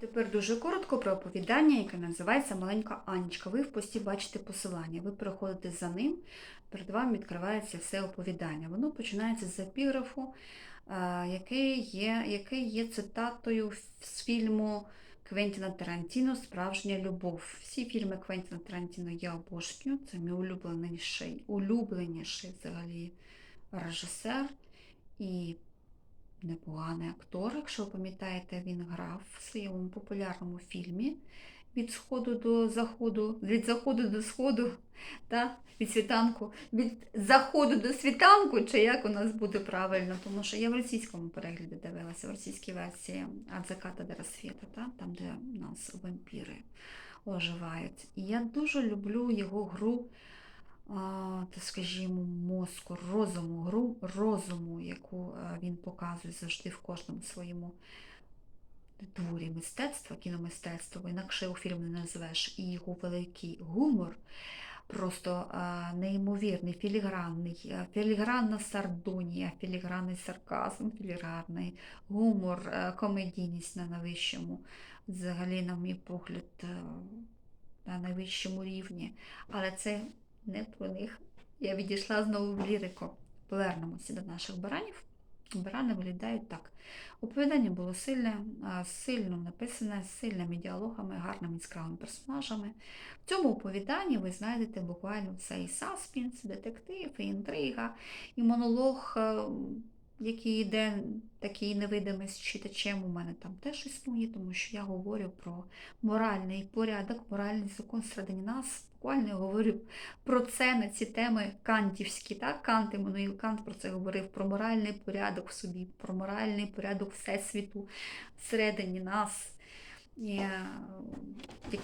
Тепер дуже коротко про оповідання, яке називається Маленька Анічка. Ви в пості бачите посилання. Ви переходите за ним, перед вами відкривається все оповідання. Воно починається з епіграфу, е, який є, який є цитатою з фільму Квентіна Тарантіно Справжня любов. Всі фільми Квентіна Тарантіно я обожнюю. Це мій улюбленіший, улюбленіший взагалі режисер. І непоганий актор, якщо ви пам'ятаєте, він грав в своєму популярному фільмі від сходу до заходу, від заходу до сходу, та, від світанку, від заходу до світанку, чи як у нас буде правильно, тому що я в російському перегляді дивилася, в російській версії «От заката до рассвета», та, там, де у нас вампіри оживають. І я дуже люблю його гру скажімо, мозку, розуму, гру розуму, яку е, він показує завжди в кожному своєму творі мистецтва, кіномистецтва, інакше у фільм не назвеш, і його великий гумор. Просто а, неймовірний, філігранний, е, філігранна сардонія, філігранний сарказм, філігранний гумор, е, комедійність на найвищому, взагалі, на мій погляд, е, на найвищому рівні. Але це не про них. Я відійшла знову в лірику. Повернемося до наших баранів. Барани виглядають так. Оповідання було сильне, сильно написане, з сильними діалогами, гарними яскравими персонажами. В цьому оповіданні ви знайдете буквально все і саспінс, детектив, і інтрига, і монолог, який йде такий невидимий з читачем, у мене там теж існує, тому що я говорю про моральний порядок, моральний закон всередині нас. Буквально я говорю про це на ці теми кантівські. Так? Кант Еммануїл Кант про це говорив, про моральний порядок в собі, про моральний порядок Всесвіту всередині нас, е,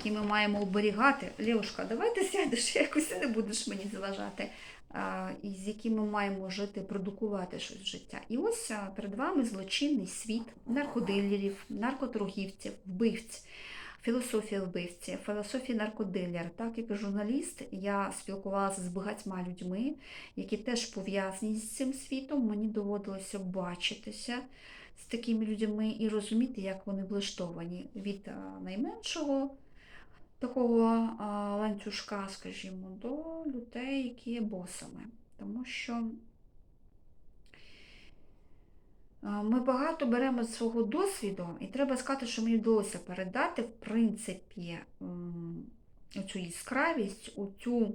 ми маємо оберігати. Лєвушка, давай ти сядеш, якось і не будеш мені заважати. І з яким ми маємо жити, продукувати щось в життя. І ось перед вами злочинний світ наркодилерів, наркоторгівців, вбивць. Філософія вбивці, філософія наркодилер. Так як журналіст, я спілкувалася з багатьма людьми, які теж пов'язані з цим світом. Мені доводилося бачитися з такими людьми і розуміти, як вони влаштовані від найменшого такого а, ланцюжка, скажімо, до людей, які є босами. Тому що Ми багато беремо з свого досвіду, і треба сказати, що мені вдалося передати, в принципі, м, оцю яскравість, оцю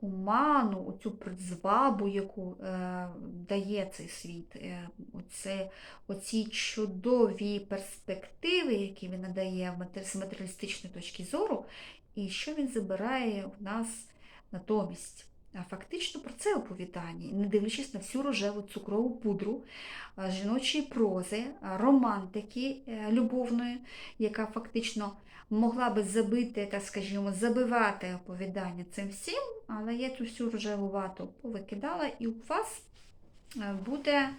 уману, оцю призвабу, яку е, дає цей світ, е, оце, оці чудові перспективи, які він надає з матеріалістичної точки зору, і що він забирає в нас натомість. Фактично про це оповідання, не дивлячись на всю рожеву цукрову пудру жіночої прози, романтики е, любовної, яка фактично могла би забити, так скажімо, забивати оповідання цим всім, але я цю всю рожеву вату повикидала, і у вас е, буде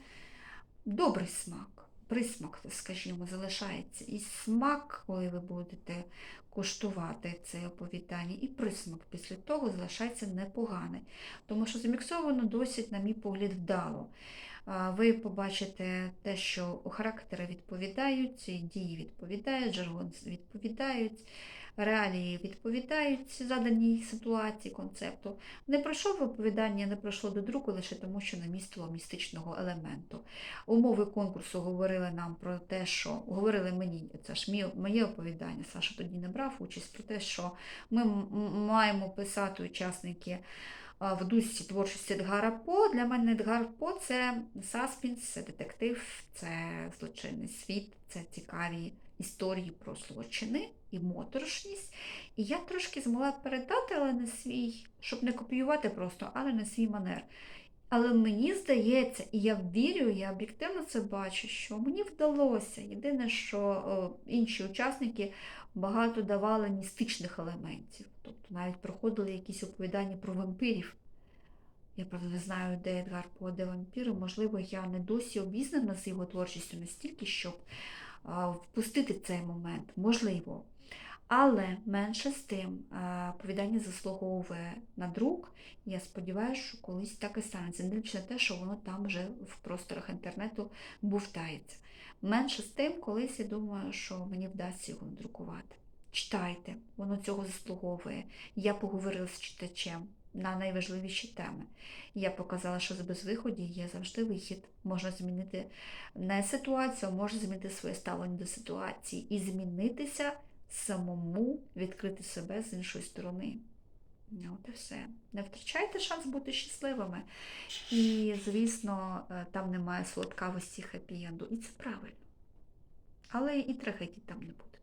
добрий смак. Присмак, скажімо, залишається. І смак, коли ви будете куштувати це оповідання, і присмак після того залишається непоганий. Тому що заміксовано досить, на мій погляд, вдало. Ви побачите те, що характери відповідають, дії відповідають, жаргон відповідають, реалії відповідають заданій ситуації, концепту. Не пройшов оповідання, не пройшло до друку лише тому, що не містило містичного елементу. Умови конкурсу говорили нам про те, що говорили мені, це ж моє оповідання, Саша тоді не брав участь про те, що ми маємо писати учасники в дусі творчості Едгара По. Для мене Едгар По це саспінс, це детектив, це злочинний світ, це цікаві історії про злочини і моторошність. І я трошки змогла передати, але на свій, щоб не копіювати просто, але на свій манер. Але мені здається, і я вірю, я об'єктивно це бачу, що мені вдалося. Єдине, що о, інші учасники багато давали містичних елементів. Тобто навіть проходили якісь оповідання про вампирів. Я правда не знаю, де Едгар По, де вампіри. Можливо, я не досі обізнана з його творчістю настільки, щоб а, впустити цей момент. Можливо. Але менше з тим, оповідання заслуговує на друк. Я сподіваюся, що колись так і станеться. Не на те, що воно там вже в просторах інтернету бувтається. Менше з тим, колись я думаю, що мені вдасться його надрукувати. Читайте, воно цього заслуговує. Я поговорила з читачем на найважливіші теми. Я показала, що з безвиході є завжди вихід. Можна змінити не ситуацію, а можна змінити своє ставлення до ситуації і змінитися самому, відкрити себе з іншої сторони. Ну, От і все. Не втрачайте шанс бути щасливими. І, звісно, е, там немає солодкавості хеппі-енду. І це правильно. Але і трагедії там не буде.